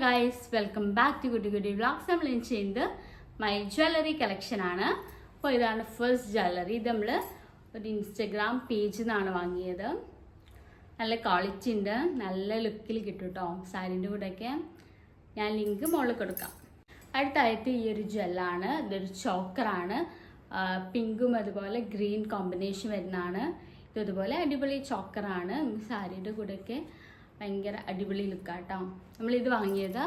Guys welcome back to goody goody vlogs നമ്മൾ ഇൻ ചെയ്യുന്നത് മൈ ജ്വല്ലറി കളക്ഷൻ ആണ്. അപ്പോൾ ഇതാണ് ഫസ്റ്റ് ജ്വല്ലറി ഇത് നമ്മൾ ഒരു ഇൻസ്റ്റഗ്രാം പേജിൽ നിന്നാണ് വാങ്ങിയത്. നല്ല ക്വാളിറ്റി ഉണ്ട്. നല്ല ലുക്കിൽ കിട്ടും കേട്ടോ സാരീന്റെ കൂടെയൊക്കെ. ഞാൻ ലിങ്ക് മുകളിൽ കൊടുക്കാം. അടുത്തായിട്ട് ഈ ഒരു ജ്വല്ലാണ് ഇതൊരു ചോക്കറാണ് പിങ്കും അതുപോലെ ഗ്രീൻ കോമ്പിനേഷൻ വരുന്നതാണ്. ഇതുപോലെ അടിപൊളി ചോക്കറാണ് സാരിയുടെ കൂടെയൊക്കെ ഭയങ്കര അടിപൊളി ലുക്കാട്ടോ. നമ്മളിത് വാങ്ങിയത്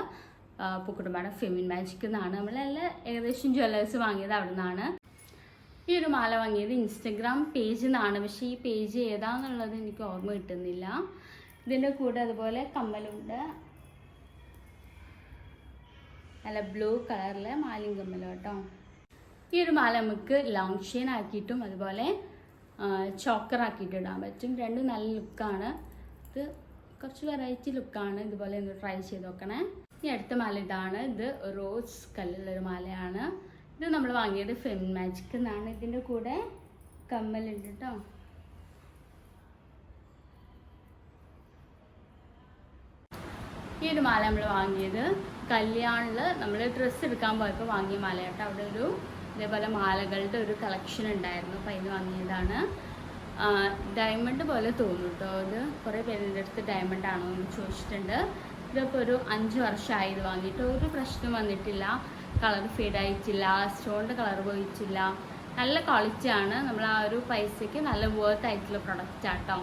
പൂക്കുടുംബാടെ ഫെമിൻ മാജിക് എന്നാണ് നമ്മളെല്ലാം ഏകദേശം ജ്വല്ലേഴ്സ് വാങ്ങിയത് അവിടെ നിന്നാണ് ഈ ഒരു മാല വാങ്ങിയത് ഇൻസ്റ്റഗ്രാം പേജിൽ നിന്നാണ് പക്ഷേ ഈ പേജ് ഏതാന്നുള്ളത് എനിക്ക് ഓർമ്മ കിട്ടുന്നില്ല. ഇതിന്റെ കൂടെ അതുപോലെ കമ്മലുണ്ട്. നല്ല ബ്ലൂ കളറിലെ മാലയും കമ്മലും കേട്ടോ ഈ ഒരു മാല നമുക്ക് ലോങ് ഷെയിൻ ആക്കിയിട്ടും അതുപോലെ ചോക്കർ ആക്കിയിട്ട് ഇടാൻ പറ്റും. രണ്ടും നല്ല ലുക്കാണ്. ഇത് കുറച്ച് വെറൈറ്റി ലുക്കാണ് ഇതുപോലെ ഒന്ന് ട്രൈ ചെയ്ത് നോക്കണേ. ഈ അടുത്ത മാല ഇതാണ്. ഇത് റോസ് കല്ലുള്ളൊരു മാലയാണ്. ഇത് നമ്മൾ വാങ്ങിയത് ഫെം മാജിക് എന്നാണ് ഇതിന്റെ കൂടെ കമ്മലുണ്ട് കേട്ടോ ഈ ഒരു മാല നമ്മൾ വാങ്ങിയത് കല്യാണിൽ നമ്മൾ ഡ്രസ്സ് എടുക്കാൻ പോയപ്പോൾ വാങ്ങിയ മാല കേട്ടോ അവിടെ ഒരു ഇതേപോലെ മാലകളുടെ ഒരു കളക്ഷൻ ഉണ്ടായിരുന്നു. അപ്പം അതിന് വാങ്ങിയതാണ്. ഡയമണ്ട് പോലെ തോന്നും കേട്ടോ ഇത് കുറേ പേരുടെ അടുത്ത് ഡയമണ്ട് ആണോ എന്ന് ചോദിച്ചിട്ടുണ്ട്. ഇതിപ്പോൾ ഒരു അഞ്ച് വർഷമായി ഇത് വാങ്ങിയിട്ട്. ഒരു പ്രശ്നം വന്നിട്ടില്ല. കളർ ഫീഡ് ആയിട്ടില്ല. സ്റ്റോണിന്റെ കളർ പോയിട്ടില്ല. നല്ല ക്വാളിറ്റിയാണ് നമ്മൾ ആ ഒരു പൈസയ്ക്ക് നല്ല വർത്ത് ആയിട്ടുള്ള പ്രൊഡക്റ്റ് ആട്ടോ.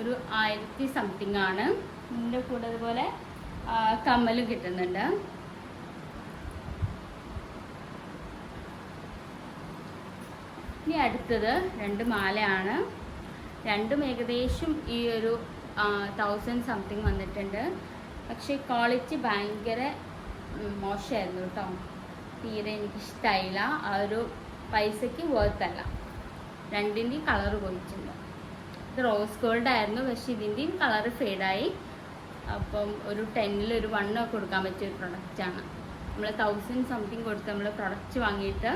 ഒരു ആയിരത്തി സംതിങ് ആണ്. ഇതിന്റെ കൂടെ അതുപോലെ കമ്മലും കിട്ടുന്നുണ്ട്. ഇനി അടുത്തത് രണ്ട് മാലയാണ്. രണ്ടും ഏകദേശം ഈ ഒരു തൗസൻഡ് സംതിങ് വന്നിട്ടുണ്ട്. പക്ഷേ ക്വാളിറ്റി ഭയങ്കര മോശമായിരുന്നു കേട്ടോ. തീരെ എനിക്കിഷ്ടമായില്ല ആ ഒരു പൈസയ്ക്ക് വേർത്തല്ല രണ്ടിന്റെയും കളർ പോയിട്ടുണ്ട് ഇത് റോസ് ഗോൾഡ് ആയിരുന്നു. പക്ഷെ ഇതിന്റെയും കളർ ഫെയ്ഡായി അപ്പം ഒരു ടെന്നിൽ ഒരു വണ്ണൊക്കെ കൊടുക്കാൻ പറ്റിയ ഒരു പ്രൊഡക്റ്റാണ് നമ്മൾ തൗസൻഡ് സംതിങ് കൊടുത്ത് നമ്മൾ പ്രൊഡക്റ്റ് വാങ്ങിയിട്ട്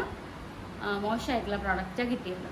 മോശമായിട്ടുള്ള പ്രൊഡക്റ്റാണ് കിട്ടിയത്.